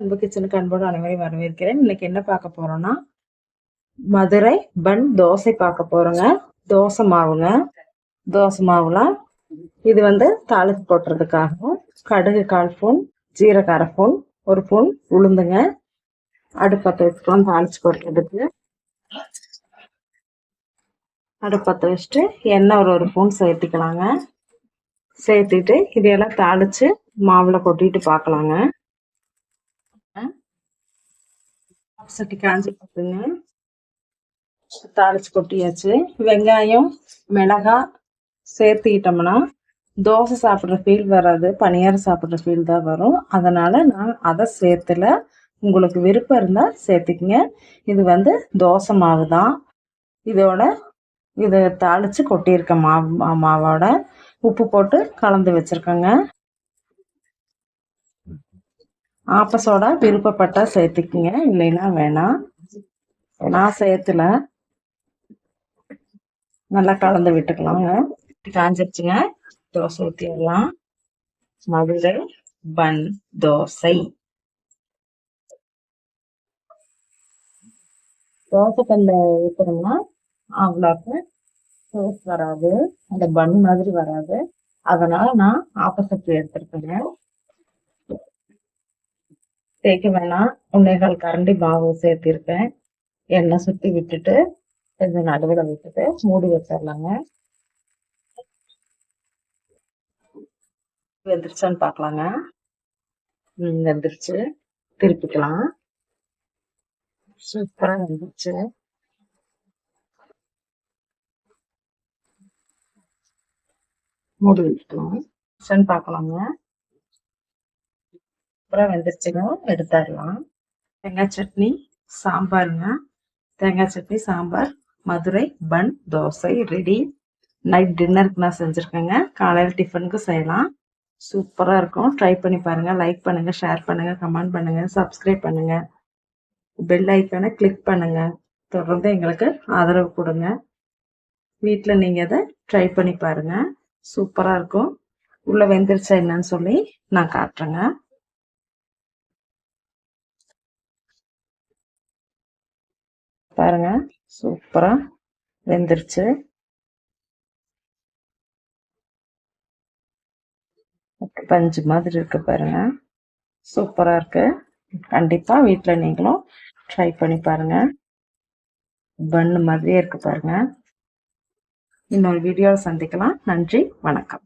அன்பு கிச்சனுக்கு அன்போடு அனைவரையும் வரவேற்கிறேன். இன்னைக்கு என்ன பார்க்க போறோம்னா மதுரை பன் தோசை பார்க்க போறோங்க. தோசை மாவுங்க. தோசை மாவுல இது வந்து தாளிப்பு போட்டுறதுக்காகவும் கடுகு கால் ஸ்பூன் ஜீரக அரை ஸ்பூன் ஒரு ஸ்பூன் உளுந்துங்க. அடுப்பத்தை வச்சுக்கலாம் தாளிச்சு போடுறதுக்கு. அடுப்பத்தை வச்சுட்டு எண்ணெய் ஒரு ஒரு ஸ்பூன் சேர்த்திக்கலாங்க. சேர்த்திட்டு இதையெல்லாம் தாளிச்சு மாவுல கொட்டிட்டு பார்க்கலாங்க. சட்டி காஞ்சி பார்த்துங்க தாளிச்சு கொட்டியாச்சு. வெங்காயம் மிளகாய் சேர்த்துக்கிட்டோம்னா தோசை சாப்பிட்ற ஃபீல் வராது. பனியாரம் சாப்பிட்ற ஃபீல் தான் வரும். அதனால் நான் அதை சேர்த்துல உங்களுக்கு விருப்பம் இருந்தால் சேர்த்துக்குங்க. இது வந்து தோசை மாவு தான். இதோட இதை தாளித்து கொட்டியிருக்க மாவு மாவோட உப்பு போட்டு கலந்து வச்சுருக்கோங்க. ஆப்பசோட விருப்பப்பட்டால் சேர்த்துக்குங்க. இல்லைன்னா வேணாம். நான் சேர்த்துல நல்லா கலந்து விட்டுக்கலாங்க. காஞ்சிருச்சுங்க. தோசை ஊற்றிடலாம் மதுரை பன் தோசை. தோசை கல்ல ஊற்றுறோம்னா அவ்வளோக்கு டேஸ்ட் வராது. அந்த பன் மாதிரி வராது. அதனால நான் ஆப்போசிட் எடுத்துருக்கேங்க. தேய்க்க வேணாம். உன்னைகள் கரண்டி மாவு சேர்த்திருக்கேன் எண்ணெய் சுற்றி விட்டுட்டு கொஞ்சம் நடுவில் விட்டுட்டு மூடி வச்சிடலாங்க. வெந்துருச்சான்னு பார்க்கலாங்க. வெந்துருச்சு. திருப்பிக்கலாம். சூப்பராக வெந்துருச்சு. மூடி வச்சுக்கலாம். பார்க்கலாங்க. சூப்பராக வெந்துருச்சுங்க. எடுத்துடலாம் தேங்காய் சட்னி சாம்பாருங்க. தேங்காய் chutney sambar Madurai bun dosa ready night டின்னருக்கு நான் செஞ்சுருக்கேங்க. காலையில் டிஃபனுக்கு செய்யலாம். சூப்பராக இருக்கும். ட்ரை பண்ணி பாருங்கள் லைக் பண்ணுங்கள் ஷேர் பண்ணுங்கள் கமெண்ட் பண்ணுங்கள் சப்ஸ்கிரைப் பண்ணுங்கள் பெல் ஐக்கானை கிளிக் பண்ணுங்கள் தொடர்ந்து எங்களுக்கு ஆதரவு கொடுங்க. வீட்டில் நீங்கள் அதை ட்ரை பண்ணி பாருங்கள் சூப்பராக இருக்கும். உள்ளே வெந்துருச்சா என்னன்னு சொல்லி நான் காட்டுறேங்க. பாருங்க. சூப்பரா வெந்துருச்சு. பஞ்சு மாதிரி இருக்கு பாருங்க. சூப்பரா இருக்கு. கண்டிப்பா வீட்டுல நீங்களும் ட்ரை பண்ணி பாருங்க. பண்ணு மாதிரியே இருக்கு பாருங்க. இன்னொரு வீடியோவில் சந்திக்கலாம். நன்றி. வணக்கம்.